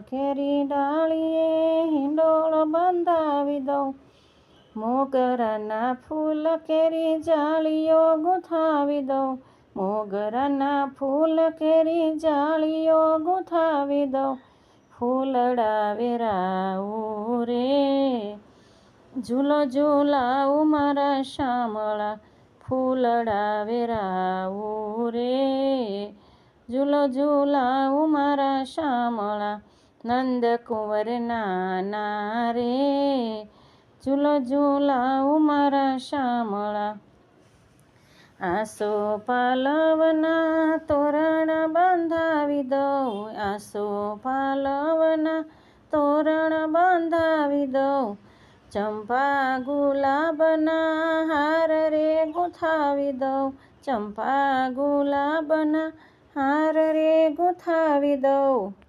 કેરી ડાળીએ હિંડોળ બંધાવી દઉં. મોગરાના ફૂલ કેરી જાળીઓ ગૂંથાવી દઉં. મોગરાના ફૂલ કેરી જાળીઓ ગૂંથાવી દઉં. ફૂલડા વેરાવું રે. ઝૂલો ઝૂલાવું મારા શામળા. ફૂલડા વેરાવું રે. ઝૂલો ઝૂલાવું મારા શામળા. નંદ કુંવર નાના રે ઝૂલો ઝૂલાવું મારા શામળા આસો પાલવના તોરણ બંધાવી દઉં આસો પાલવના તોરણ બંધાવી દઉં ચંપા ગુલાબના હાર રે ગૂંથાવી દઉં ચંપા ગુલાબના હાર રે ગૂંથાવી દઉં